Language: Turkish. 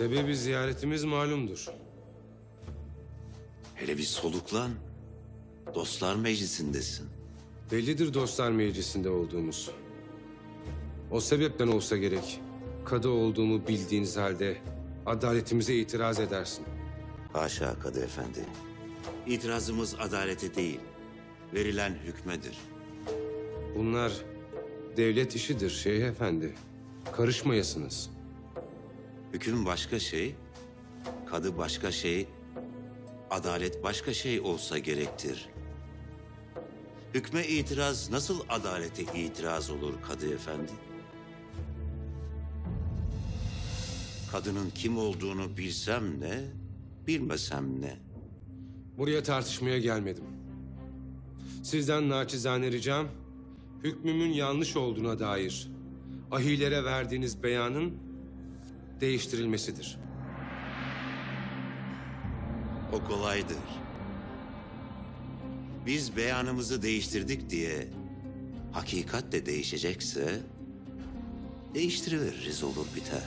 Sebebi ziyaretimiz malumdur. Hele bir soluklan. Dostlar meclisindesin. Bellidir dostlar meclisinde olduğumuz. O sebepten olsa gerek. Kadı olduğumu bildiğiniz halde adaletimize itiraz edersin. Haşa Kadı Efendi. İtirazımız adalete değil, verilen hükmedir. Bunlar devlet işidir Şeyh Efendi. Karışmayasınız. Hüküm başka şey, kadı başka şey, adalet başka şey olsa gerektir. Hükme itiraz nasıl adalete itiraz olur Kadı Efendi? Kadının kim olduğunu bilsem ne, bilmesem ne? Buraya tartışmaya gelmedim. Sizden naçizane ricam, hükmümün yanlış olduğuna dair ahilere verdiğiniz beyanın değiştirilmesidir. O kolaydır. Biz beyanımızı değiştirdik diye hakikat de değişecekse değiştiriveririz olur biter.